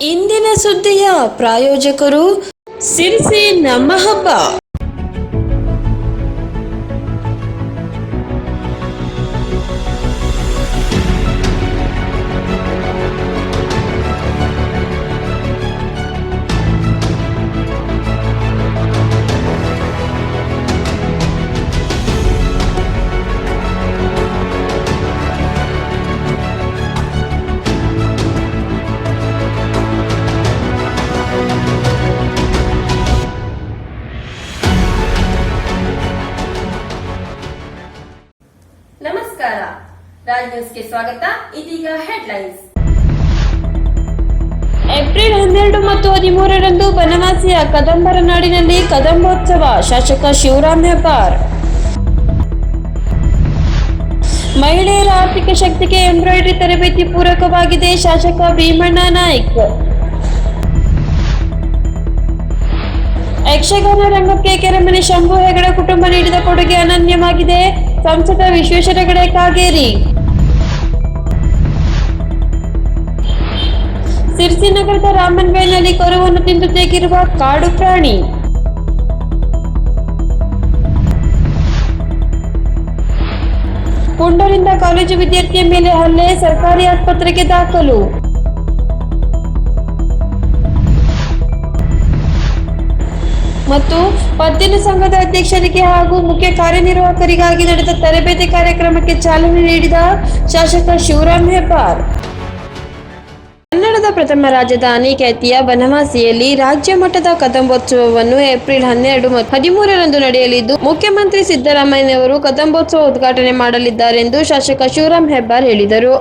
ಇಂದಿನ ಸುದ್ದಿಯ ಪ್ರಾಯೋಜಕರು ಸಿರಿಸಿ ನಮ್ಮ ಹಬ್ಬ ರಾಜ್ ಸ್ವಾಗತ. ಇದೀಗ ಹೆಡ್ಲೈನ್ಸ್ ಏಪ್ರಿಲ್ ಹನ್ನೆರಡು ಮತ್ತು ಹದಿಮೂರರಂದು ಬನವಾಸಿಯ ಕದಂಬರ ನಾಡಿನಲ್ಲಿ ಕದಂಬೋತ್ಸವ, ಶಾಸಕ ಶಿವರಾಮ್ ಹೆಬ್ಬಾರ್. ಮಹಿಳೆಯರ ಆರ್ಥಿಕ ಶಕ್ತಿಗೆ ಎಂಬ್ರಾಯ್ಡರಿ ತರಬೇತಿ ಪೂರಕವಾಗಿದೆ ಶಾಸಕ ಭೀಮಣ್ಣ ನಾಯ್ಕ್. ಯಕ್ಷಗಾನ ರಂಗಕ್ಕೆ ಕೆರೆಮನೆ ಶಂಭು ಹೆಗಡೆ ಕುಟುಂಬ ನೀಡಿದ ಕೊಡುಗೆ ಅನನ್ಯವಾಗಿದೆ. ಸಂಸದ ವಿಶ್ವೇಶ್ವರ ಹೆಗಡೆ ಕಾಗೇರಿ. ಸಿರ್ಸಿ ನಗರದ ರಾಮನ್ಬೇಲ್ನಲ್ಲಿ ಕೊರವನ್ನು ತಿಂದು ತೆಗಿರುವ ಕಾಡು ಪ್ರಾಣಿ. ಪುಂಡರಿಂದ ಕಾಲೇಜು ವಿದ್ಯಾರ್ಥಿಯ ಮೇಲೆ ಹಲ್ಲೆ, ಸರ್ಕಾರಿ ಆಸ್ಪತ್ರೆಗೆ ದಾಖಲು. ಮತ್ತು ಪತ್ತಿನ ಸಂಘದ ಅಧ್ಯಕ್ಷರಿಗೆ ಹಾಗೂ ಮುಖ್ಯ ಕಾರ್ಯನಿರ್ವಾಹಕರಿಗಾಗಿ ನಡೆದ ತರಬೇತಿ ಕಾರ್ಯಕ್ರಮಕ್ಕೆ ಚಾಲನೆ ನೀಡಿದ ಶಾಸಕ ಶಿವರಾಮ್ ಹೆಬ್ಬಾರ್. ಕನ್ನಡದ ಪ್ರಥಮ ರಾಜಧಾನಿ ಖ್ಯಾತಿಯ ಬನವಾಸಿಯಲ್ಲಿ ರಾಜ್ಯ ಮಟ್ಟದ ಕದಂಬೋತ್ಸವವನ್ನು ಏಪ್ರಿಲ್ ಹನ್ನೆರಡು ಮತ್ತು ಹದಿಮೂರರಂದು ನಡೆಯಲಿದ್ದು, ಮುಖ್ಯಮಂತ್ರಿ ಸಿದ್ದರಾಮಯ್ಯನವರು ಕದಂಬೋತ್ಸವ ಉದ್ಘಾಟನೆ ಮಾಡಲಿದ್ದಾರೆಂದು ಶಾಸಕ ಶಿವರಾಮ್ ಹೆಬ್ಬಾರ್ ಹೇಳಿದರು.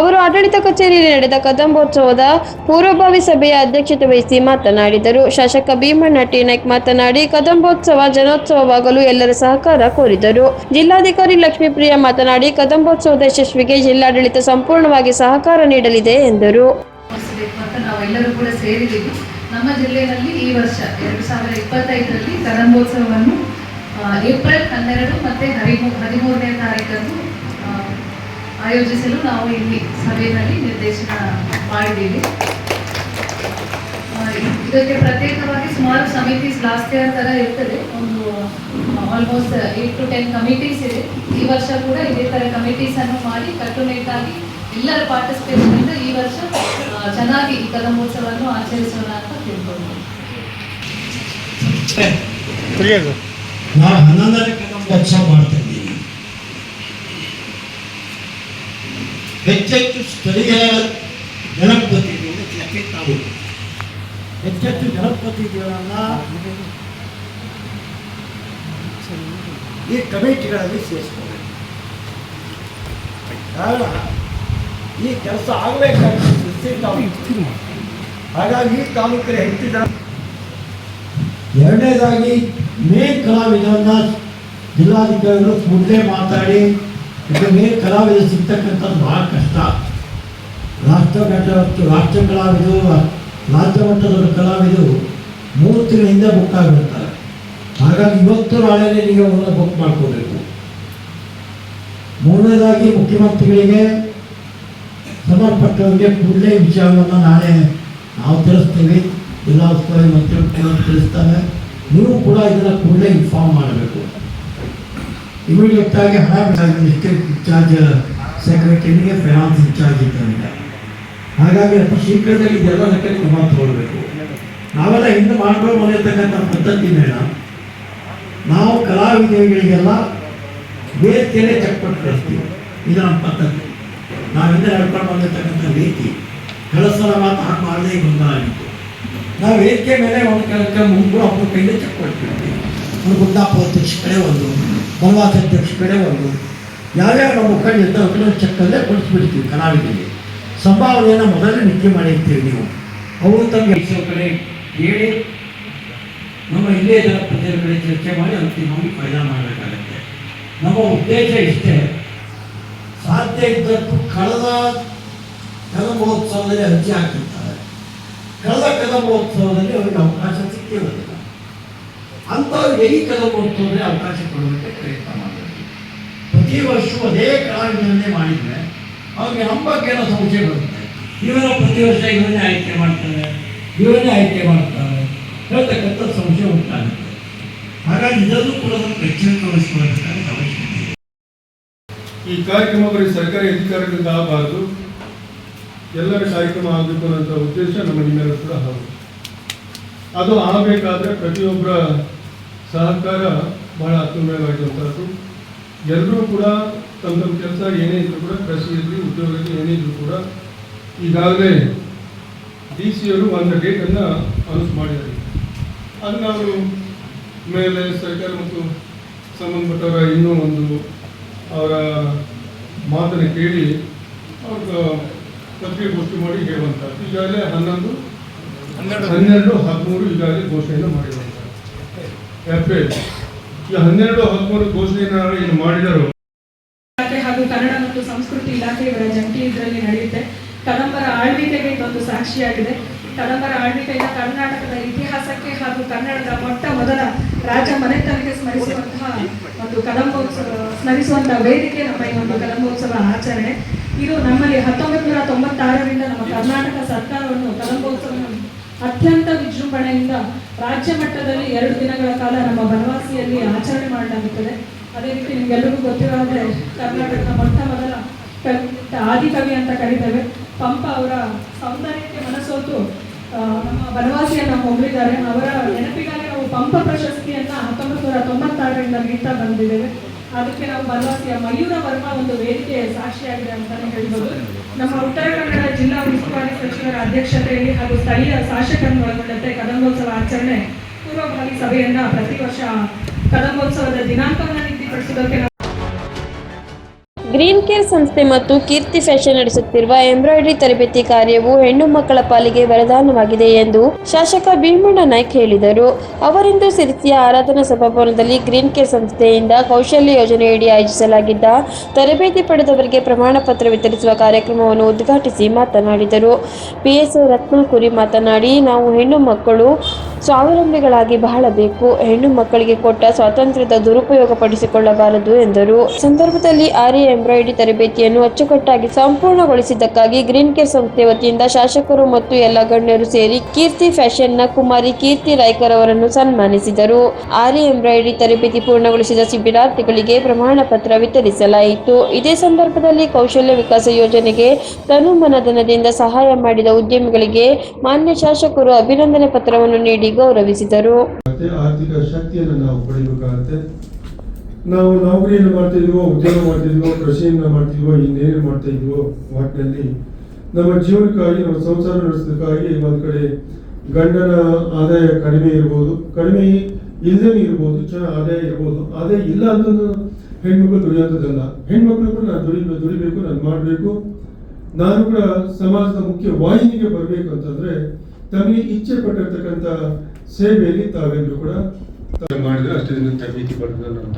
ಅವರು ಆಡಳಿತ ಕಚೇರಿಯಲ್ಲಿ ನಡೆದ ಕದಂಬೋತ್ಸವದ ಪೂರ್ವಭಾವಿ ಸಭೆಯ ಅಧ್ಯಕ್ಷತೆ ವಹಿಸಿ ಮಾತನಾಡಿದರು. ಶಾಸಕ ಭೀಮಣ್ಣ ಟಿ. ನಾಯ್ಕ್ ಮಾತನಾಡಿ, ಕದಂಬೋತ್ಸವ ಜನೋತ್ಸವವಾಗಲು ಎಲ್ಲರ ಸಹಕಾರ ಕೋರಿದರು. ಜಿಲ್ಲಾಧಿಕಾರಿ ಲಕ್ಷ್ಮೀಪ್ರಿಯ ಮಾತನಾಡಿ, ಕದಂಬೋತ್ಸವದ ಯಶಸ್ವಿಗೆ ಜಿಲ್ಲಾಡಳಿತ ಸಂಪೂರ್ಣವಾಗಿ ಸಹಕಾರ ನೀಡಲಿದೆ ಎಂದರು. ಮುಗಿಸ್ಬೇಕು ಅಂತ ನಾವೆಲ್ಲರೂ ಕೂಡ ಸೇರಿದ್ದೀವಿ. ನಮ್ಮ ಜಿಲ್ಲೆಯಲ್ಲಿ ಈ ವರ್ಷ ಎರಡು ಸಾವಿರದ ಇಪ್ಪತ್ತೈದರಲ್ಲಿ ಕದಂಬೋತ್ಸವವನ್ನು ಏಪ್ರಿಲ್ ಹನ್ನೆರಡು ಮತ್ತು ಹದಿಮೂ ಹದಿಮೂರನೇ ತಾರೀಕಂದು ಆ, ಆಯೋಜಿಸಲು ನಾವು ಇಲ್ಲಿ ಸಭೆಯಲ್ಲಿ ನಿರ್ದೇಶನ ಮಾಡಿದ್ದೀವಿ. ಇದಕ್ಕೆ ಪ್ರತ್ಯೇಕವಾಗಿ ಸುಮಾರು ಸಮಿತೀಸ್ ಇಯರ್ ಥರ ಇರ್ತದೆ. ಒಂದು almost eight to ten committees ಇದೆ. ಈ ವರ್ಷ ಕೂಡ ಇದೇ ಥರ ಕಮಿಟೀಸನ್ನು ಮಾಡಿ ಕಟ್ಟುನಿಟ್ಟಾಗಿ ಎಲ್ಲರ ಪಾರ್ಟಿಸಿಪೇಷನ್ ವರ್ಷ ಚೆನ್ನಾಗಿ ಈ ಕದಂಬೋತ್ಸವವನ್ನು ಆಚರಿಸೋಣ ಅಂತ ತಿಳ್ಕೊಂಡು ನಾನು ಹನ್ನೊಂದನೇ ಕದಂಬೋತ್ಸವ ಮಾಡ್ತಾ ಇದ್ದೀನಿ. ಹೆಚ್ಚೆಚ್ಚು ಸ್ಥಳೀಯ ಜನಪ್ರತಿನಿಧಿಗಳು ತಾವು ಹೆಚ್ಚೆಚ್ಚು ಜನಪ್ರತಿನಿಧಿಗಳನ್ನ ಈ ಕಮಿಟಿಗಳಲ್ಲಿ ಸೇರಿಸ್ಕೋಬೇಕು. ಕಾರಣ ಈ ಕೆಲಸ ಆಗಬೇಕಾಗಿ ಹಾಗಾಗಿ ಈ ತಾಲೂಕಿನ ಹೆಚ್ಚು ಜನ ಎರಡನೇದಾಗಿ ಮೇನ್ ಕಲಾವಿದರನ್ನ ಜಿಲ್ಲಾಧಿಕಾರಿಗಳು ಕೂಡಲೇ ಮಾತಾಡಿ ಮೇನ್ ಕಲಾವಿದ ಸಿಗ್ತಕ್ಕಂಥದ್ದು ಬಹಳ ಕಷ್ಟ. ರಾಷ್ಟ್ರ ಮಟ್ಟ ರಾಷ್ಟ್ರ ಕಲಾವಿದರು, ರಾಜ್ಯ ಮಟ್ಟದ ಕಲಾವಿದರು ಮೂರು ತಿಂಗಳ ಹಿಂದೆ ಬುಕ್ ಆಗಿರ್ತಾರೆ ಹಾಗಾಗಿ ಇವತ್ತು ನಾಳೆನೇ ನೀವು ಬುಕ್ ಮಾಡ್ಕೋಬೇಕು. ಮೂರನೇದಾಗಿ ಮುಖ್ಯಮಂತ್ರಿಗಳಿಗೆ ಸಂಬಂಧಪಟ್ಟವರಿಗೆ ಕೂಡಲೇ ವಿಚಾರವನ್ನು ನಾಳೆ ನಾವು ತಿಳಿಸ್ತೀವಿ. ಜಿಲ್ಲಾ ಉಸ್ತುವಾರಿ ಮಂತ್ರಿಗಳು ತಿಳಿಸ್ತಾರೆ. ನೀವು ಕೂಡ ಇದನ್ನು ಕೂಡಲೇ ಇನ್ಫಾರ್ಮ್ ಮಾಡಬೇಕು. ಇಮಿಡಿಯೇಟ್ ಆಗಿ ಹಣ ಡಿಸ್ಟ್ರಿಕ್ಟ್ ಇನ್ಚಾರ್ಜ್ ಸೆಕ್ರೆಟರಿಗೆ ಫೈನಾನ್ಸ್ ಇನ್ಚಾರ್ಜ್ ಇದ್ದಾರೆ ಹಾಗಾಗಿ ಅತಿ ಶೀಘ್ರದಲ್ಲಿ ಇದೆಲ್ಲದಕ್ಕೆ ಕ್ರಮ ತಗೊಳ್ಬೇಕು. ನಾವೆಲ್ಲ ಹಿಂದೆ ಮಾಡ್ಕೊಂಡು ಬಂದಿರ್ತಕ್ಕಂಥ ಪದ್ಧತಿ ಬೇಡ. ನಾವು ಕಲಾವಿದರಿಗಳಿಗೆಲ್ಲ ಬೇರೆ ಚೆಕ್ ಕೊಟ್ಟು ಕಳಿಸ್ತೀವಿ. ಇದು ನಮ್ಮ ಪದ್ಧತಿ. ನಾವು ಹಿಂದೆ ನಡ್ಕೊಂಡು ಬಂದಿರ್ತಕ್ಕಂಥ ರೀತಿ ಕಳಿಸೋಣ ಮಾತು ಹಾಕಿ ಮಾಡದೇ ಬಂದಾಗಿತ್ತು. ನಾವು ವೇದಿಕೆ ಮೇಲೆ ಒಂದು ಕೆಲಸ ಮುಂದೆ ಅವ್ರ ಕೈಲಿ ಚೆಕ್ ಕೊಟ್ಬಿಡ್ತೀವಿ ಒಂದು ಗುಂಡಾಪ ಅಧ್ಯಕ್ಷ ಕಡೆ ಒಂದು ಬಲವಾಸ ಅಧ್ಯಕ್ಷ ಕಡೆ ಒಂದು. ಯಾವ್ಯಾವ ನಮ್ಮ ಮುಖಂಡ ಇರ್ತಾರೆ ಚೆಕ್ ಅಲ್ಲೇ ಕೊಡಿಸ್ಬಿಡ್ತೀವಿ ಕಲಾವಿದರಿಗೆ. ಸಂಭಾವನೆಯನ್ನು ಮೊದಲೇ ನಿತ್ಯ ಮಾಡಿರ್ತೀವಿ ನೀವು. ಅವರು ತಮ್ಮ ಕಡೆ ಹೇಳಿ, ನಮ್ಮ ಇಲ್ಲೇ ಕಡೆ ಚರ್ಚೆ ಮಾಡಿ ಅಂತಿಮವಾಗಿ ಫೈದಾ ಮಾಡಬೇಕಾಗತ್ತೆ. ನಮ್ಮ ಉದ್ದೇಶ ಇಷ್ಟೇ. ಸಾಧ್ಯ ಇದ್ದಷ್ಟು ಕಳೆದ ಕಲಮೋತ್ಸವದಲ್ಲಿ ಅರ್ಜಿ ಹಾಕಿರ್ತಾರೆ. ಕಳೆದ ಕಲಮೋತ್ಸವದಲ್ಲಿ ಅವರಿಗೆ ಅವಕಾಶ ಸಿಕ್ಕಿರೋದಿಲ್ಲ ಅಂಥವ್ರಿಗೆ ಈ ಕಲಮೋತ್ಸವದಲ್ಲಿ ಅವಕಾಶ ಕೊಡೋದಕ್ಕೆ ಪ್ರಯತ್ನ ಮಾಡಬೇಕು ಪ್ರತಿ ವರ್ಷವೂ ಅದೇ ಕಲಾವಿದರನ್ನೇ ಮಾಡಿದರೆ ಅವ್ರಿಗೆ ನಮ್ಮ ಸಮಸ್ಯೆ ಬರುತ್ತೆ. ಇವರ ಪ್ರತಿ ವರ್ಷ ಇವನ್ನೇ ಆಯ್ಕೆ ಮಾಡ್ತಾರೆ, ಇವರನ್ನೇ ಆಯ್ಕೆ ಮಾಡ್ತಾರೆ, ಹೇಳ್ತಕ್ಕಂಥ ಸಂಶಯ ಉಂಟಾಗುತ್ತೆ. ಹಾಗಾಗಿ ಇದನ್ನು ಕೂಡ ಎಚ್ಚರಿಕೆ ವಹಿಸಿಕೊಳ್ಳಬೇಕಾದ ಅವಶ್ಯಕತೆ. ಈ ಕಾರ್ಯಕ್ರಮ ಬರೀ ಸರ್ಕಾರಿ ಅಧಿಕಾರಿಗಳಿಂದ ಆಗಬಾರ್ದು. ಎಲ್ಲರ ಕಾರ್ಯಕ್ರಮ ಆಗಬೇಕು ಅನ್ನೋ ಉದ್ದೇಶ ನಮ್ಮ ನಿಮ್ಮೆಲ್ಲರೂ ಕೂಡ ಹೌದು. ಅದು ಆಗಬೇಕಾದ್ರೆ ಪ್ರತಿಯೊಬ್ಬರ ಸಹಕಾರ ಬಹಳ ಅತ್ಯುನ್ನತವಾಗಿರುವಂಥದ್ದು. ಎಲ್ಲರೂ ಕೂಡ ತಮ್ಮ ತಮ್ಮ ಕೆಲಸ ಏನೇ ಇದ್ರು ಕೂಡ, ಕೃಷಿಯಲ್ಲಿ, ಉದ್ಯೋಗದಲ್ಲಿ ಏನೇ ಇದ್ರು ಕೂಡ ಈಗಾಗಲೇ ಡಿ ಸಿ ಅವರು ಒಂದು ಡೇಟನ್ನು ಅನೌನ್ಸ್ ಮಾಡಿದ್ದಾರೆ. ಅದನ್ನು ಅವರು ಮೇಲೆ ಸರ್ಕಾರ ಮತ್ತು ಸಂಬಂಧಪಟ್ಟವರ ಇನ್ನೂ ಒಂದು ಅವರ ಮಾತನ್ನು ಕೇಳಿ ಅವ್ರಿಗೆ ಪತ್ರಿಕಾಗೋಷ್ಠಿ ಮಾಡಿ ಹೇಳುವಂಥದ್ದು. ಈಗಾಗಲೇ ಹನ್ನೊಂದು ಹನ್ನೆರಡು. ಹದಿಮೂರು ಈಗಾಗಲೇ ಘೋಷಣೆಯನ್ನು ಮಾಡಿರುವಂಥದ್ದು. ಏಪ್ರಿಲ್ ಈ ಹನ್ನೆರಡು ಹದಿಮೂರು ಘೋಷಣೆಯನ್ನು ಏನು ಮಾಡಿದರು? ಇಲಾಖೆ ಹಾಗೂ ಕನ್ನಡ ಮತ್ತು ಸಂಸ್ಕೃತಿ ಇಲಾಖೆ ಇವರ ಜಂಟಿ ಇದರಲ್ಲಿ ನಡೆಯುತ್ತೆ. ಕದಂಬರ ಆಳ್ವಿಕೆಗೆ ಇದೊಂದು ಸಾಕ್ಷಿಯಾಗಿದೆ. ಕದಂಬರ ಆಳ್ವಿಕೆಯಿಂದ ಕರ್ನಾಟಕದ ಇತಿಹಾಸಕ್ಕೆ ಹಾಗೂ ಕನ್ನಡದ ಮೊಟ್ಟ ಮೊದಲ ರಾಜ ಮನೆತನಕ್ಕೆ ಸ್ಮರಿಸುವಂತಹ ಒಂದು ಕದಂಬೋತ್ಸವ ಸ್ಮರಿಸುವಂತಹ ವೇದಿಕೆ ನಮ್ಮ ಈ ಒಂದು ಕದಂಬೋತ್ಸವ ಆಚರಣೆ. ಇದು ನಮ್ಮಲ್ಲಿ ಹತ್ತೊಂಬತ್ತು ನೂರ ತೊಂಬತ್ತಾರರಿಂದ ನಮ್ಮ ಕರ್ನಾಟಕ ಸರ್ಕಾರವನ್ನು ಕದಂಬೋತ್ಸವವನ್ನು ಅತ್ಯಂತ ವಿಜೃಂಭಣೆಯಿಂದ ರಾಜ್ಯ ಮಟ್ಟದಲ್ಲಿ ಎರಡು ದಿನಗಳ ಕಾಲ ನಮ್ಮ ಬನವಾಸಿಯಲ್ಲಿ ಆಚರಣೆ ಮಾಡಲಾಗುತ್ತದೆ. ಅದೇ ರೀತಿ ನಿಮ್ಗೆಲ್ಲರಿಗೂ ಗೊತ್ತಿರೋದ್ರೆ ಕರ್ನಾಟಕದ ಮೊಟ್ಟ ಮೊದಲ ಕವಿ ಆದಿಕವಿ ಅಂತ ಕರೀತೇವೆ. ಪಂಪ ಅವರ ಸೌಂದರ್ಯಕ್ಕೆ ಮನಸೋತು ನಮ್ಮ ಬನವಾಸಿಯನ್ನ ಹೊಗಳಿದ್ದಾರೆ ಅವರ ನೆನಪಿಗಾಗಿ ನಾವು ಪಂಪ ಪ್ರಶಸ್ತಿಯನ್ನ ಹತ್ತೊಂಬತ್ತು ನೂರ ತೊಂಬತ್ತಾರರಿಂದ ನೀಡ್ತಾ ಬಂದಿದ್ದೇವೆ. ಅದಕ್ಕೆ ನಾವು ಬನವಾಸಿಯ ಮಯೂರ ವರ್ಮ ಒಂದು ವೇದಿಕೆ ಸಾಕ್ಷಿಯಾಗಿದೆ ಅಂತಾನೆ ಹೇಳ್ಬೋದು. ನಮ್ಮ ಉತ್ತರ ಕನ್ನಡ ಜಿಲ್ಲಾ ಉಸ್ತುವಾರಿ ಸಚಿವರ ಅಧ್ಯಕ್ಷತೆಯಲ್ಲಿ ಹಾಗೂ ಸ್ಥಳೀಯ ಶಾಸಕರನ್ನು ಒಳಗೊಂಡಂತೆ ಕದಂಬೋತ್ಸವ ಆಚರಣೆ ಪೂರ್ವಭಾವಿ ಸಭೆಯನ್ನ ಪ್ರತಿ ವರ್ಷ ಕದಂಬೋತ್ಸವದ ದಿನಾಂಕವನ್ನು ನಿಗದಿಪಡಿಸುವುದಕ್ಕೆ ಗ್ರೀನ್ ಕೇರ್ ಸಂಸ್ಥೆ ಮತ್ತು ಕೀರ್ತಿ ಫ್ಯಾಷನ್ ನಡೆಸುತ್ತಿರುವ ಎಂಬ್ರಾಯ್ಡರಿ ತರಬೇತಿ ಕಾರ್ಯವು ಹೆಣ್ಣು ಮಕ್ಕಳ ಪಾಲಿಗೆ ವರದಾನವಾಗಿದೆ ಎಂದು ಶಾಸಕ ಭೀಮಣ್ಣ ನಾಯ್ಕ್ ಹೇಳಿದರು. ಅವರಿಂದು ಸಿರಿಸಿಯ ಆರಾಧನಾ ಸಭಾಭವನದಲ್ಲಿ ಗ್ರೀನ್ ಕೇರ್ ಸಂಸ್ಥೆಯಿಂದ ಕೌಶಲ್ಯ ಯೋಜನೆಯಡಿ ಆಯೋಜಿಸಲಾಗಿದ್ದ ತರಬೇತಿ ಪಡೆದವರಿಗೆ ಪ್ರಮಾಣ ಪತ್ರ ವಿತರಿಸುವ ಕಾರ್ಯಕ್ರಮವನ್ನು ಉದ್ಘಾಟಿಸಿ ಮಾತನಾಡಿದರು. ಪಿಎಸ್ಐ ರತ್ನ ಕುರಿ ಮಾತನಾಡಿ, ನಾವು ಹೆಣ್ಣು ಮಕ್ಕಳು ಸ್ವಾವಲಂಬಿಗಳಾಗಿ ಬಾಳಬೇಕು ಹೆಣ್ಣು ಮಕ್ಕಳಿಗೆ ಕೊಟ್ಟ ಸ್ವಾತಂತ್ರ್ಯದ ದುರುಪಯೋಗ ಪಡಿಸಿಕೊಳ್ಳಬಾರದು ಎಂದರು. ಸಂದರ್ಭದಲ್ಲಿ ಆರ್ಯ ಎಂಬ್ರಾಯ್ಡರಿ ತರಬೇತಿಯನ್ನು ಅಚ್ಚುಕಟ್ಟಾಗಿ ಸಂಪೂರ್ಣಗೊಳಿಸಿದ್ದಕ್ಕಾಗಿ ಗ್ರೀನ್ ಕೇರ್ ಸಂಸ್ಥೆ ವತಿಯಿಂದ ಶಾಸಕರು ಮತ್ತು ಎಲ್ಲ ಗಣ್ಯರು ಸೇರಿ ಕೀರ್ತಿ ಫ್ಯಾಷನ್ನ ಕುಮಾರಿ ಕೀರ್ತಿ ರಾಯ್ಕರ್ ಅವರನ್ನು ಸನ್ಮಾನಿಸಿದರು. ಆರ್ಯ ಎಂಬ್ರಾಯ್ಡರಿ ತರಬೇತಿ ಪೂರ್ಣಗೊಳಿಸಿದ ಶಿಬಿರಾರ್ಥಿಗಳಿಗೆ ಪ್ರಮಾಣ ಪತ್ರ ವಿತರಿಸಲಾಯಿತು. ಇದೇ ಸಂದರ್ಭದಲ್ಲಿ ಕೌಶಲ್ಯ ವಿಕಾಸ ಯೋಜನೆಗೆ ತನು ಮನಧನದಿಂದ ಸಹಾಯ ಮಾಡಿದ ಉದ್ಯಮಿಗಳಿಗೆ ಮಾನ್ಯ ಶಾಸಕರು ಅಭಿನಂದನೆ ಪತ್ರವನ್ನು ನೀಡಿ ಗೌರವಿಸಿದರು. ಆರ್ಥಿಕ ಶಕ್ತಿಯನ್ನು ನಾವು ಪಡಿಬೇಕಾಗತ್ತೆ ನಾವು ನೌಕರಿಯನ್ನು ಮಾಡ್ತಿದ್ವೋ, ಉದ್ಯೋಗ ಮಾಡ್ತಿದ್ವೋ ಕೃಷಿಯನ್ನು ಮಾಡ್ತಿದ್ವೋ ಇನ್ನೇನು ಮಾಡ್ತಾ ಇದ್ವೋ ಒಟ್ಟಿನಲ್ಲಿ ನಮ್ಮ ಜೀವನಕ್ಕಾಗಿ, ನಮ್ಮ ಸಂಸಾರ ನಡೆಸೋದಕ್ಕಾಗಿ ಒಂದ್ ಕಡೆ ಗಂಡನ ಆದಾಯ ಕಡಿಮೆ ಇರ್ಬೋದು, ಕಡಿಮೆ ಇಲ್ಲದೇ ಇರ್ಬೋದು, ಚೆನ್ನಾಗಿ ಆದಾಯ ಇರ್ಬೋದು. ಆದಾಯ ಇಲ್ಲ ಅಂತಂದು ಹೆಣ್ಮಕ್ಳು ದುಡಿಯೋಂಥದ್ದಲ್ಲ. ಹೆಣ್ಮಕ್ಳು ಕೂಡ ನಾನು ದುಡಿಬೇಕು ದುಡಿಬೇಕು, ನಾನು ಮಾಡಬೇಕು. ನಾನು ಕೂಡ ಸಮಾಜದ ಮುಖ್ಯ ವಾಹಿನಿಗೆ ಬರಬೇಕು ಅಂತಂದ್ರೆ ತಮಗೆ ಇಚ್ಛೆ ಪಟ್ಟಿರ್ತಕ್ಕಂಥ ಸೇವೆಯಲ್ಲಿ ತಾವೆಲ್ಲರೂ ಕೂಡ ತಾವು ಮಾಡಿದ್ರೆ ಅಷ್ಟೇ ದಿನ ತರಬೇತಿ ಪಡೆದ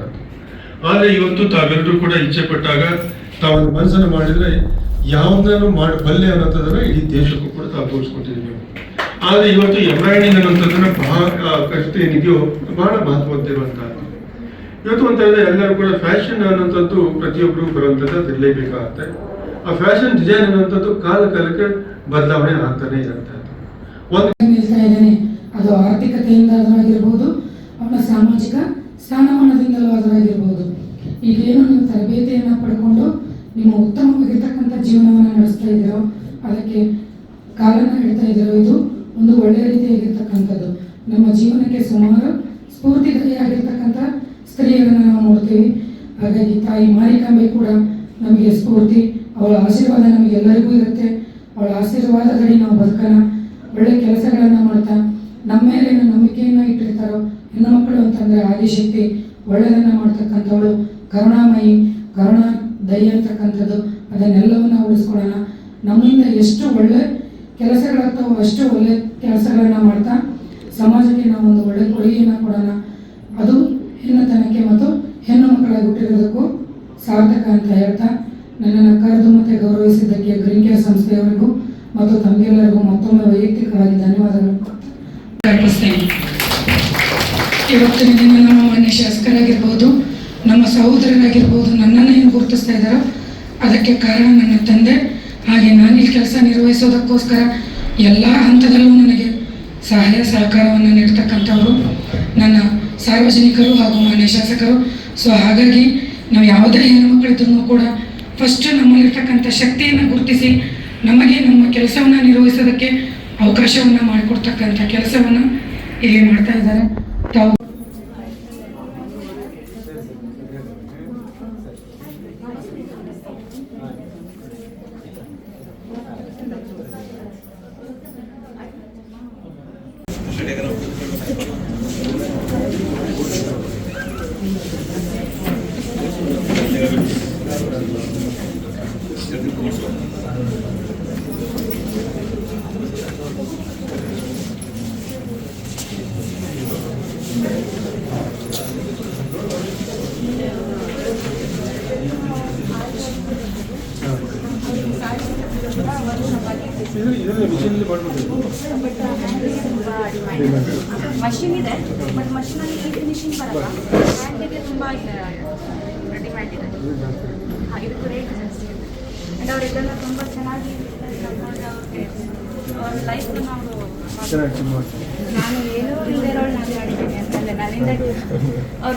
ಆದ್ರೆ ಇವತ್ತು ತಾವೆಲ್ಲರೂ ಕೂಡ ಇಚ್ಛೆ ಪಟ್ಟಾಗ ತಾವೊಂದು ಮನಸ್ಸನ್ನು ಮಾಡಿದ್ರೆ ಯಾವ್ದನ್ನು ಮಾಡಬಲ್ಲೆ ಅನ್ನೋದನ್ನು ಇಡೀ ದೇಶಕ್ಕೂ ಕೂಡ ತಾವು ತೋರಿಸ್ಕೊಟ್ಟಿದ್ದೀವಿ ಆದ್ರೆ ಇವತ್ತು ಎಂಬ್ರಾಯ್ಡಿಂಗ್ ಅನ್ನೋಂಥದ್ದನ್ನ ಬಹಳ ಕಷ್ಟ ಏನಿದೆಯೋ ಬಹಳ ಮಹತ್ವದ ಇರುವಂತಹದ್ದು ಇವತ್ತು ಅಂತ ಹೇಳಿದ್ರೆ ಎಲ್ಲರೂ ಕೂಡ ಫ್ಯಾಷನ್ ಅನ್ನೋಂಥದ್ದು ಪ್ರತಿಯೊಬ್ಬರು ಬರುವಂಥದ್ದು ಅದು ಇರಲೇಬೇಕಾಗತ್ತೆ. ಆ ಫ್ಯಾಷನ್ ಡಿಸೈನ್ ಅನ್ನೋಂಥದ್ದು ಕಾಲ ಕಾಲಕ್ಕೆ ಬದಲಾವಣೆ ಆಗ್ತಾನೆ ಒಂದು ಇದ್ದಾನೆ, ಅದು ಆರ್ಥಿಕತೆಯಿಂದ ಆಗಿರಬಹುದು ಅವನ ಸಾಮಾಜಿಕ ಸ್ಥಾನಮಾನದಿಂದಲೂ ಆಗಿರ್ಬೋದು ಈಗೇನು ನಿಮ್ಮ ತರಬೇತಿಯನ್ನ ಪಡ್ಕೊಂಡು ನಿಮ್ಮ ಉತ್ತಮವಾಗಿರ್ತಕ್ಕಂಥ ಜೀವನವನ್ನು ನಡೆಸ್ತಾ ಇದ್ದೀರೋ, ಅದಕ್ಕೆ ಕಾರಣ ಹೇಳ್ತಾ ಇದ್ದೀರೋ, ಇದು ಒಂದು ಒಳ್ಳೆಯ ರೀತಿಯಾಗಿರ್ತಕ್ಕಂಥದ್ದು. ನಮ್ಮ ಜೀವನಕ್ಕೆ ಸುಮಾರು ಸ್ಫೂರ್ತಿದಾಯಿಯಾಗಿರ್ತಕ್ಕಂಥ ಸ್ತ್ರೀಯರನ್ನು ನಾವು ನೋಡ್ತೀವಿ. ಹಾಗಾಗಿ ತಾಯಿ ಮಾರಿಕಾಂಬೆ ಕೂಡ ನಮಗೆ ಸ್ಫೂರ್ತಿ, ಅವಳ ಆಶೀರ್ವಾದ ನಮಗೆಲ್ಲರಿಗೂ ಇರುತ್ತೆ. ಅವಳ ಆಶೀರ್ವಾದದಡಿ ನಾವು ಬದುಕೋಣ ಒಳ್ಳೆ ಕೆಲಸಗಳನ್ನು ಮಾಡ್ತಾ ನಮ್ಮ ಮೇಲೆ ನಂಬಿಕೆಯನ್ನು ನಂಬಿಕೆಯನ್ನ ಇಟ್ಟಿರ್ತಾರೋ, ಹೆಣ್ಣು ಮಕ್ಕಳು ಅಂತಂದ್ರೆ ಆದಿಶಕ್ತಿ ಒಳ್ಳೆಯದನ್ನು ಮಾಡ್ತಕ್ಕಂಥವಳು ಕರುಣಾಮಯಿ, ಕರುಣಾ ದಯ ಅಂತಕ್ಕಂಥದ್ದು, ಅದನ್ನೆಲ್ಲವನ್ನ ಉಳಿಸ್ಕೊಳ್ಳೋಣ. ನಮ್ಮಿಂದ ಎಷ್ಟು ಒಳ್ಳೆ ಕೆಲಸಗಳಾಗ್ತಾವೋ ಅಷ್ಟು ಒಳ್ಳೆ ಕೆಲಸಗಳನ್ನ ಮಾಡ್ತಾ ಸಮಾಜಕ್ಕೆ ನಾವು ಒಂದು ಒಳ್ಳೆ ಕೊಡುಗೆಯನ್ನು ಕೊಡೋಣ. ಅದು ಹೆಣ್ಣುತನಕ್ಕೆ ಮತ್ತು ಹೆಣ್ಣು ಮಕ್ಕಳಾಗಿ ಹುಟ್ಟಿರೋದಕ್ಕೂ ಸಾರ್ಥಕ ಅಂತ ಹೇಳ್ತಾ ನನ್ನನ್ನು ಕರೆದು ಮತ್ತೆ ಗೌರವಿಸಿದ್ದಕ್ಕೆ ಗ್ರೀನ್ ಕೇರ್ ಸಂಸ್ಥೆಯವರಿಗೂ ಮತ್ತು ತಮಗೆಲ್ಲರಿಗೂ ಮತ್ತೊಮ್ಮೆ ವೈಯಕ್ತಿಕವಾಗಿ ಧನ್ಯವಾದಗಳು. ಇವತ್ತಿನ ದಿನ ನಮ್ಮ ಮನೆ ಶಾಸಕರಾಗಿರ್ಬೋದು, ನಮ್ಮ ಸಹೋದರರಾಗಿರ್ಬೋದು ನನ್ನನ್ನು ಏನು ಗುರುತಿಸ್ತಾ ಇದ್ದಾರೋ, ಅದಕ್ಕೆ ಕಾರಣ ನನ್ನ ತಂದೆ, ಹಾಗೆ ನಾನಿಲ್ಲಿ ಕೆಲಸ ನಿರ್ವಹಿಸೋದಕ್ಕೋಸ್ಕರ ಎಲ್ಲ ಹಂತದಲ್ಲೂ ನನಗೆ ಸಹಾಯ, ಸಹಕಾರವನ್ನು ನೀಡ್ತಕ್ಕಂಥವರು, ನನ್ನ ಸಾರ್ವಜನಿಕರು ಹಾಗೂ ಮಾನ್ಯ ಶಾಸಕರು. ಸೊ ಹಾಗಾಗಿ ನಾವು ಯಾವುದೇ ಹೆಣ್ಣುಮಕ್ಕಳಿದ್ರೂ ಕೂಡ ಫಸ್ಟ್ ನಮ್ಮಲ್ಲಿರ್ತಕ್ಕಂಥ ಶಕ್ತಿಯನ್ನು ಗುರುತಿಸಿ ನಮಗೆ ನಮ್ಮ ಕೆಲಸವನ್ನು ನಿರ್ವಹಿಸೋದಕ್ಕೆ ಅವಕಾಶವನ್ನು ಮಾಡಿಕೊಡ್ತಕ್ಕಂಥ ಕೆಲಸವನ್ನು ಇಲ್ಲಿ ಮಾಡ್ತಾ ಇದ್ದಾರೆ. ತಾವು ಮಷಿನ್ ಇದೆ ಬಟ್ ಮಷಿನಲ್ಲಿ ಈ ಫಿನಿಶಿಂಗ್ ಬರಲ್ಲ. ಹ್ಯಾಂಡಿಗೆ ತುಂಬ ರೆಡಿಮೇಡ್ ಇದೆ. ಇದಕ್ಕೂ ರೇಟ್ ಜಾಸ್ತಿ ಇದೆ. ಆ್ಯಂಡ್ ಅವ್ರು ಇದೆಲ್ಲ ತುಂಬ ಚೆನ್ನಾಗಿ ಅವ್ರ ಲೈಫ್ ನಾವು ನಾನು ಏನೋ ಇಲ್ಲದೆ ನಾನು ಮಾಡಿದ್ದೀನಿ ಅಂತಂದರೆ ನನ್ನಿಂದ ಅವ್ರು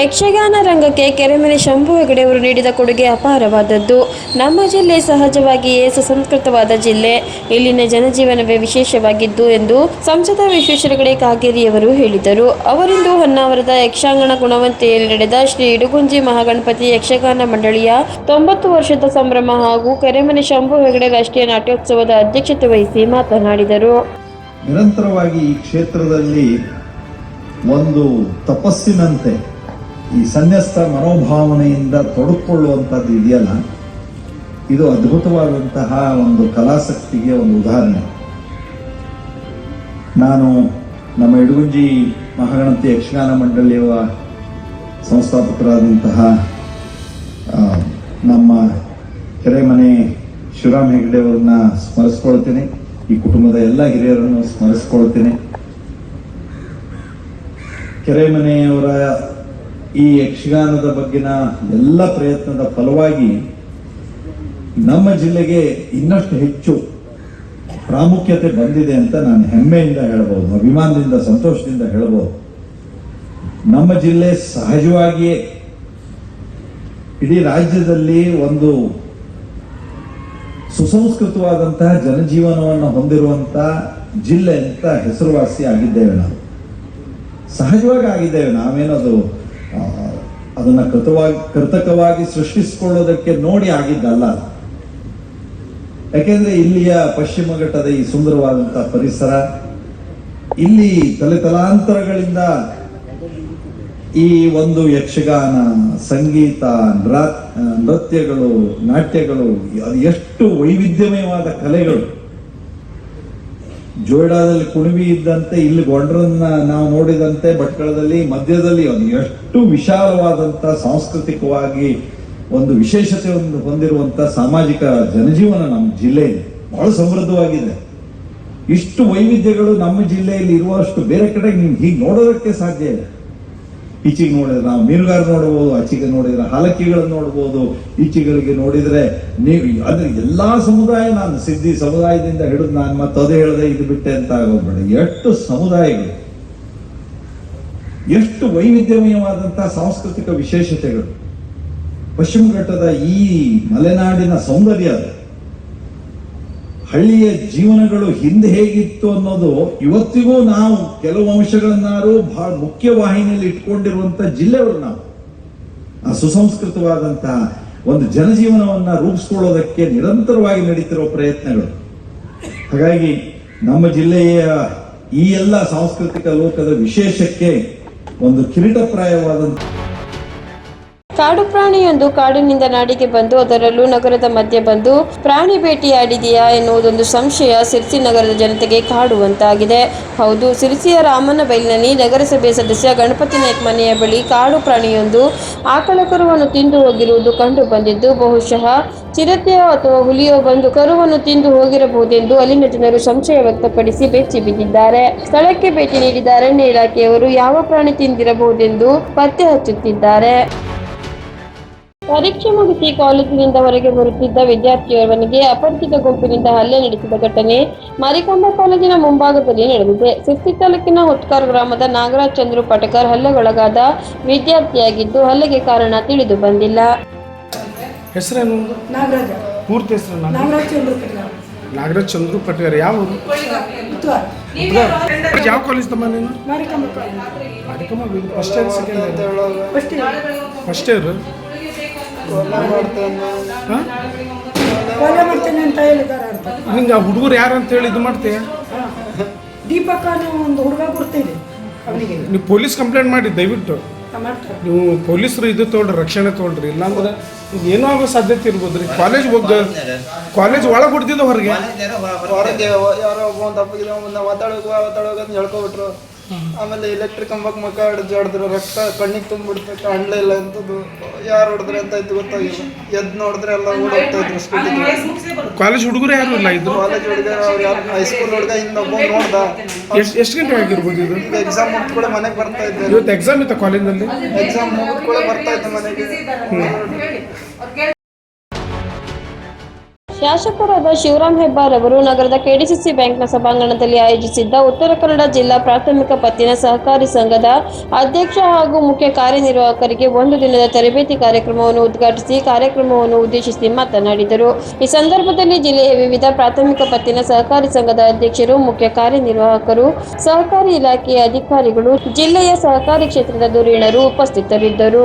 ಯಕ್ಷಗಾನ ರಂಗಕ್ಕೆ ಕೆರೆಮನೆ ಶಂಭು ಹೆಗಡೆಯವರು ನೀಡಿದ ಕೊಡುಗೆ ಅಪಾರವಾದದ್ದು. ನಮ್ಮ ಜಿಲ್ಲೆ ಸಹಜವಾಗಿಯೇ ಸುಸಂಸ್ಕೃತವಾದ ಜಿಲ್ಲೆ. ಇಲ್ಲಿನ ಜನಜೀವನವೇ ವಿಶೇಷವಾಗಿದ್ದು ಎಂದು ಸಂಸದ ವಿಶ್ವೇಶ್ವರ ಹೆಗಡೆ ಕಾಗೇರಿಯವರು ಹೇಳಿದರು. ಅವರಿಂದು ಹೊನ್ನಾವರದ ಯಕ್ಷಾಂಗಣ ಗುಣವಂತೆಯಲ್ಲಿ ನಡೆದ ಶ್ರೀ ಇಡುಗುಂಜಿ ಮಹಾಗಣಪತಿ ಯಕ್ಷಗಾನ ಮಂಡಳಿಯ ತೊಂಬತ್ತು ವರ್ಷದ ಸಂಭ್ರಮ ಹಾಗೂ ಕೆರೆಮನೆ ಶಂಭು ಹೆಗಡೆ ರಾಷ್ಟ್ರೀಯ ನಾಟ್ಯೋತ್ಸವದ ಅಧ್ಯಕ್ಷತೆ ವಹಿಸಿ ಮಾತನಾಡಿದರು. ನಿರಂತರವಾಗಿ ಈ ಕ್ಷೇತ್ರದಲ್ಲಿ ಒಂದು ತಪಸ್ಸಿನಂತೆ ಈ ಸನ್ಯಸ್ತ ಮನೋಭಾವನೆಯಿಂದ ತೊಡಕೊಳ್ಳುವಂಥದ್ದು ಇದೆಯಲ್ಲ? ಇದು ಅದ್ಭುತವಾದಂತಹ ಒಂದು ಕಲಾಸಕ್ತಿಗೆ ಒಂದು ಉದಾಹರಣೆ. ನಾನು ನಮ್ಮ ಇಡಗುಂಜಿ ಮಹಾಗಣತಿ ಯಕ್ಷಗಾನ ಮಂಡಳಿಯ ಸಂಸ್ಥಾಪಕರಾದಂತಹ ನಮ್ಮ ಕೆರೆಮನೆ ಶಿವರಾಮ್ ಹೆಗ್ಡೆ ಅವರನ್ನ ಸ್ಮರಿಸ್ಕೊಳ್ತೀನಿ. ಈ ಕುಟುಂಬದ ಎಲ್ಲ ಹಿರಿಯರನ್ನು ಸ್ಮರಿಸ್ಕೊಳ್ತೇನೆ. ಕೆರೆಮನೆಯವರ ಈ ಯಕ್ಷಗಾನದ ಬಗ್ಗಿನ ಎಲ್ಲ ಪ್ರಯತ್ನದ ಫಲವಾಗಿ ನಮ್ಮ ಜಿಲ್ಲೆಗೆ ಇನ್ನಷ್ಟು ಹೆಚ್ಚು ಪ್ರಾಮುಖ್ಯತೆ ಬಂದಿದೆ ಅಂತ ನಾನು ಹೆಮ್ಮೆಯಿಂದ ಹೇಳಬಹುದು ಅಭಿಮಾನದಿಂದ, ಸಂತೋಷದಿಂದ ಹೇಳಬಹುದು ನಮ್ಮ ಜಿಲ್ಲೆ ಸಹಜವಾಗಿಯೇ ಇಡೀ ರಾಜ್ಯದಲ್ಲಿ ಒಂದು ಸುಸಂಸ್ಕೃತವಾದಂತಹ ಜನಜೀವನವನ್ನು ಹೊಂದಿರುವಂತಹ ಜಿಲ್ಲೆ ಅಂತ ಹೆಸರುವಾಸಿ ಆಗಿದ್ದೇವೆ ನಾವು. ಸಹಜವಾಗಿ ಆಗಿದ್ದೇವೆ ನಾವೇನದು ಅದನ್ನ ಕೃತವಾಗಿ, ಕೃತಕವಾಗಿ ಸೃಷ್ಟಿಸಿಕೊಳ್ಳೋದಕ್ಕೆ ನೋಡಿ ಆಗಿದ್ದಲ್ಲ. ಯಾಕೆಂದ್ರೆ ಇಲ್ಲಿಯ ಪಶ್ಚಿಮ ಘಟ್ಟದ ಈ ಸುಂದರವಾದಂತಹ ಪರಿಸರ, ಇಲ್ಲಿ ತಲೆತಲಾಂತರಗಳಿಂದ ಈ ಒಂದು ಯಕ್ಷಗಾನ, ಸಂಗೀತ ನೃತ್ಯಗಳು, ನಾಟ್ಯಗಳು, ಅದು ಎಷ್ಟು ವೈವಿಧ್ಯಮಯವಾದ ಕಲೆಗಳು ಜೋಯ್ಡಾದಲ್ಲಿ ಕುಣಿವಿ ಇದ್ದಂತೆ ಇಲ್ಲಿ ಗೊಂಡ್ರನ್ನ ನಾವು ನೋಡಿದಂತೆ ಭಟ್ಕಳದಲ್ಲಿ ಮಧ್ಯದಲ್ಲಿ ಒಂದು ಎಷ್ಟು ವಿಶಾಲವಾದಂತ ಸಾಂಸ್ಕೃತಿಕವಾಗಿ ಒಂದು ವಿಶೇಷತೆ ಒಂದು ಹೊಂದಿರುವಂತ ಸಾಮಾಜಿಕ ಜನಜೀವನ ನಮ್ಮ ಜಿಲ್ಲೆ ಬಹಳ ಸಮೃದ್ಧವಾಗಿದೆ. ಇಷ್ಟು ವೈವಿಧ್ಯಗಳು ನಮ್ಮ ಜಿಲ್ಲೆಯಲ್ಲಿ ಇರುವಷ್ಟು ಬೇರೆ ಕಡೆ ನೀವು ಹೀಗೆ ನೋಡೋದಕ್ಕೆ ಸಾಧ್ಯ ಇಲ್ಲ. ಈಚೆಗೆ ನೋಡಿದ್ರೆ ನಾವು ಮೀನುಗಾರ ನೋಡಬಹುದು ಆಚೆಗೆ ನೋಡಿದ್ರೆ ಹಲಕಿಗಳನ್ನು ನೋಡ್ಬೋದು. ಈಚೆಗಳಿಗೆ ನೋಡಿದ್ರೆ ನೀವು ಅಂದ್ರೆ ಎಲ್ಲಾ ಸಮುದಾಯ ನಾನು ಸಿದ್ಧಿ ಸಮುದಾಯದಿಂದ ಹಿಡಿದು ನಾನು ಮತ್ತೆ ಅದೇ ಹೇಳದೆ ಇದು ಬಿಟ್ಟೆ ಅಂತ ಆಗೋಗ್ಬೇಡ ಎಷ್ಟು ಸಮುದಾಯಗಳು, ಎಷ್ಟು ವೈವಿಧ್ಯಮಯವಾದಂತಹ ಸಾಂಸ್ಕೃತಿಕ ವಿಶೇಷತೆಗಳು. ಪಶ್ಚಿಮ ಘಟ್ಟದ ಈ ಮಲೆನಾಡಿನ ಸೌಂದರ್ಯ ಅದು. ಹಳ್ಳಿಯ ಜೀವನಗಳು ಹಿಂದೆ ಹೇಗಿತ್ತು ಅನ್ನೋದು ಇವತ್ತಿಗೂ ನಾವು ಕೆಲವು ಅಂಶಗಳನ್ನಾರು ಬಹಳ ಮುಖ್ಯ ವಾಹಿನಿಯಲ್ಲಿ ಇಟ್ಕೊಂಡಿರುವಂತ ಜಿಲ್ಲೆಯವರು ನಾವು. ಆ ಸುಸಂಸ್ಕೃತವಾದಂತಹ ಒಂದು ಜನಜೀವನವನ್ನ ರೂಪಿಸ್ಕೊಳ್ಳೋದಕ್ಕೆ ನಿರಂತರವಾಗಿ ನಡೀತಿರುವ ಪ್ರಯತ್ನಗಳು. ಹಾಗಾಗಿ ನಮ್ಮ ಜಿಲ್ಲೆಯ ಈ ಎಲ್ಲ ಸಾಂಸ್ಕೃತಿಕ ಲೋಕದ ವಿಶೇಷಕ್ಕೆ ಒಂದು ಕಿರೀಟಪ್ರಾಯವಾದಂತಹ ಕಾಡು ಪ್ರಾಣಿಯೊಂದು ಕಾಡಿನಿಂದ ನಾಡಿಗೆ ಬಂದು ಅದರಲ್ಲೂ ನಗರದ ಮಧ್ಯೆ ಬಂದು ಪ್ರಾಣಿ ಭೇಟಿಯಾಡಿದೆಯಾ ಎನ್ನುವುದೊಂದು ಸಂಶಯ ಸಿರ್ಸಿ ನಗರದ ಜನತೆಗೆ ಕಾಡುವಂತಾಗಿದೆ. ಹೌದು, ಸಿರ್ಸಿಯ ರಾಮನ ಬೈಲಿನಲ್ಲಿ ನಗರಸಭೆ ಸದಸ್ಯ ಗಣಪತಿ ನಾಯ್ಕ ಮನೆಯ ಬಳಿ ಕಾಡು ಪ್ರಾಣಿಯೊಂದು ಆಕಳ ಕರುವನ್ನು ತಿಂದು ಹೋಗಿರುವುದು ಕಂಡು ಬಂದಿದ್ದು, ಬಹುಶಃ ಚಿರತೆಯೋ ಅಥವಾ ಹುಲಿಯೋ ಬಂದು ಕರುವನ್ನು ತಿಂದು ಹೋಗಿರಬಹುದೆಂದು ಅಲ್ಲಿನ ಜನರು ಸಂಶಯ ವ್ಯಕ್ತಪಡಿಸಿ ಬೆಚ್ಚಿ ಬಿದ್ದಿದ್ದಾರೆ. ಸ್ಥಳಕ್ಕೆ ಭೇಟಿ ನೀಡಿದ ಅರಣ್ಯ ಇಲಾಖೆಯವರು ಯಾವ ಪ್ರಾಣಿ ತಿಂದಿರಬಹುದೆಂದು ಪತ್ತೆ ಹಚ್ಚುತ್ತಿದ್ದಾರೆ. ಪರೀಕ್ಷೆ ಮುಗಿಸಿ ಕಾಲೇಜಿನಿಂದ ಹೊರಗೆ ಬರುತ್ತಿದ್ದ ವಿದ್ಯಾರ್ಥಿಯವನಿಗೆ ಅಪರಿಚಿತ ಗುಂಪಿನಿಂದ ಹಲ್ಲೆ ನಡೆಸಿದ ಘಟನೆ ಮಾರಿಕಾಂಬಾ ಕಾಲೇಜಿನ ಮುಂಭಾಗದಲ್ಲಿ ನಡೆದಿದೆ. ಸಿರ್ಸಿ ತಾಲೂಕಿನ ಹೊತ್ಕಾರ್ ಗ್ರಾಮದ ನಾಗರಾಜ್ ಚಂದ್ರು ಪಟಕರ್ ಹಲ್ಲೆಗೊಳಗಾದ ವಿದ್ಯಾರ್ಥಿಯಾಗಿದ್ದು ಹಲ್ಲೆಗೆ ಕಾರಣ ತಿಳಿದು ಬಂದಿಲ್ಲ. ಹೆಸರೇನು? ನಾಗರಾಜ. ಪೂರ್ತಿ ಹೆಸರು ನಾಗರಾಜ್ ಚಂದ್ರ ಕಟ್ಲ ನಾಗರಾಜ್ ಚಂದ್ರು ಪಟೇರ್ ಯಾವ ಯಾವ ಕಾಲೇಜ್ ತಮ್ಮ ನೀನು? First year second year first year ಕೊಲೆ ಮಾಡ್ತೇನೆ ಅಂತ ಹೇಳಿದ್ದಾರೆ ಅಂತ ನಿಂಗೆ ಆ ಹುಡುಗರು ಯಾರು ಅಂತ ಹೇಳಿ ಇದು ಮಾಡ್ತೀಯ ದೀಪಕ್ ಅನ್ನೋ ಒಂದು ಹುಡುಗ ಗುರ್ತಿದೆ ಅವನಿಗೆ ನೀವು ಪೊಲೀಸ್ ಕಂಪ್ಲೇಂಟ್ ಮಾಡಿ ದಯವಿಟ್ಟು ಮಾಡ್ತಾರೆ ನೀವು ಪೊಲೀಸರು ಇದು ತೊಗೊಳ್ರಿ ರಕ್ಷಣೆ ತೊಗೊಳ್ರಿ ಇಲ್ಲಾಂದ್ರೆ ಏನೋ ಆಗೋ ಸಾಧ್ಯತೆ ಇರ್ಬೋದು ರೀ ಕಾಲೇಜ್ ಹೋಗ ಕಾಲೇಜ್ ಒಳಗೆ ಹೊಡ್ದಿದ್ದ ಹೊರಗೆ ಹೊರಗೆ ಯಾರೋ ಒಬ್ಬ ಒಂದು ಮಾತಾಡೋಕೆ ಮಾತಾಡೋಕೆ ಅಂತ ಹೇಳ್ಕೊಬಿಟ್ರು ಆಮೇಲೆ ಎಲೆಕ್ಟ್ರಿಕ್ ಕಂಬಕ್ ಮಕ್ಕ ಹಿಡಿದು ಹೊಡೆದ್ರು ರಕ್ತ ಕಣ್ಣಿಗೆ ತುಂಬಿಡ್ತು ಕಾಣಲೇ ಇಲ್ಲ ಅಂತದ್ದು. ಯಾರು ಹೊಡೆದ್ರೆ ಅಂತ ಇತ್ತು ಗೊತ್ತಾಗಿಲ್ಲ. ಎದ್ದು ನೋಡಿದ್ರೆ ಎಲ್ಲ ಓಡೋಗ್ತಾ ಇದ್ರು ಸ್ಕೂಟಿ ಕಾಲೇಜ್ ಹುಡುಗರು ಯಾರು ಇಲ್ಲ ಇದ್ರು? ಕಾಲೇಜ್ ಹುಡುಗರು ಅವ್ರು ಯಾರು ಹೈಸ್ಕೂಲ್ ಹುಡುಗ ಹಿಂದೆ ಒಬ್ಬ ನೋಡ್ದ. ಎಷ್ಟು ಗಂಟೆ ಆಗಿರ್ಬೋದು ಇದು? ಈಗ ಎಕ್ಸಾಮ್ ಮುಗಿದ ಕೂಡ ಮನೆಗೆ ಬರ್ತಾ ಇದ್ದೆ. ಇವತ್ತು ಎಕ್ಸಾಮ್ ಇತ್ತು ಕಾಲೇಜಲ್ಲಿ ಎಕ್ಸಾಮ್ ಮುಗಿದ ಕೂಡ ಬರ್ತಾ ಇದ್ದೆ ಮನೆಗೆ. ಶಾಸಕರಾದ ಶಿವರಾಮ್ ಹೆಬ್ಬಾರ್ ಅವರು ನಗರದ ಕೆಡಿಸಿಸಿ ಬ್ಯಾಂಕ್ನ ಸಭಾಂಗಣದಲ್ಲಿ ಆಯೋಜಿಸಿದ್ದ ಉತ್ತರ ಕನ್ನಡ ಜಿಲ್ಲಾ ಪ್ರಾಥಮಿಕ ಪತ್ತಿನ ಸಹಕಾರಿ ಸಂಘದ ಅಧ್ಯಕ್ಷ ಹಾಗೂ ಮುಖ್ಯ ಕಾರ್ಯನಿರ್ವಾಹಕರಿಗೆ ಒಂದು ದಿನದ ತರಬೇತಿ ಕಾರ್ಯಕ್ರಮವನ್ನು ಉದ್ಘಾಟಿಸಿ ಕಾರ್ಯಕ್ರಮವನ್ನು ಉದ್ದೇಶಿಸಿ ಮಾತನಾಡಿದರು. ಈ ಸಂದರ್ಭದಲ್ಲಿ ಜಿಲ್ಲೆಯ ವಿವಿಧ ಪ್ರಾಥಮಿಕ ಪತ್ತಿನ ಸಹಕಾರಿ ಸಂಘದ ಅಧ್ಯಕ್ಷರು, ಮುಖ್ಯ ಕಾರ್ಯನಿರ್ವಾಹಕರು, ಸಹಕಾರಿ ಇಲಾಖೆಯ ಅಧಿಕಾರಿಗಳು, ಜಿಲ್ಲೆಯ ಸಹಕಾರಿ ಕ್ಷೇತ್ರದ ಧುರೀಣರು ಉಪಸ್ಥಿತರಿದ್ದರು.